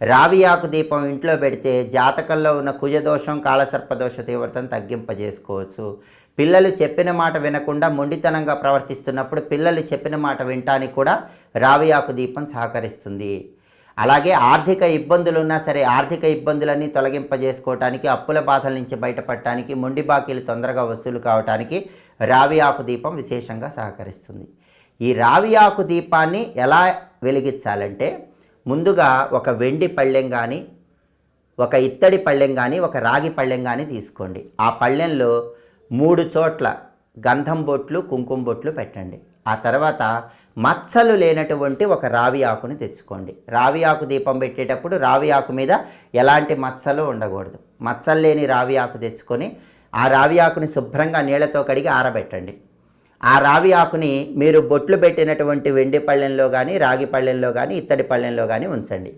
రావి ఆకు దీపం ఇంట్లో పెడితే జాతకంలో ఉన్న కుజదోషం కాలసర్పదోష తీవ్రతను తగ్గింపజేసుకోవచ్చు. పిల్లలు చెప్పిన మాట వినకుండా మొండితనంగా ప్రవర్తిస్తున్నప్పుడు పిల్లలు చెప్పిన మాట వినటానికి కూడా రావి ఆకు దీపం సహకరిస్తుంది. అలాగే ఆర్థిక ఇబ్బందులు ఉన్నా సరే ఆర్థిక ఇబ్బందులన్నీ తొలగింపజేసుకోవటానికి అప్పుల బాధల నుంచి బయటపడటానికి మొండి బాకీలు తొందరగా వసూలు కావటానికి రావి ఆకు దీపం విశేషంగా సహకరిస్తుంది. ఈ రావి ఆకు దీపాన్ని ఎలా వెలిగించాలంటే ముందుగా ఒక వెండి పళ్ళెం కానీ ఒక ఇత్తడి పళ్ళెం కానీ ఒక రాగి పళ్ళెం కానీ తీసుకోండి. ఆ పళ్ళెంలో మూడు చోట్ల గంధం బొట్లు కుంకుమ బొట్లు పెట్టండి. ఆ తర్వాత మచ్చలు లేనటువంటి ఒక రావి ఆకుని తెచ్చుకోండి. రావి ఆకు దీపం పెట్టేటప్పుడు రావి ఆకు మీద ఎలాంటి మచ్చలు ఉండకూడదు. మచ్చలు లేని రావి ఆకు తెచ్చుకొని ఆ రావి ఆకుని శుభ్రంగా నీళ్ళతో కడిగి ఆరబెట్టండి. ఆ రావి ఆకుని మీరు బొట్లు పెట్టినటువంటి వెండి పళ్ళెంలో కానీ రాగి పళ్ళెంలో కానీ ఇత్తడి పళ్ళెంలో కానీ ఉంచండి.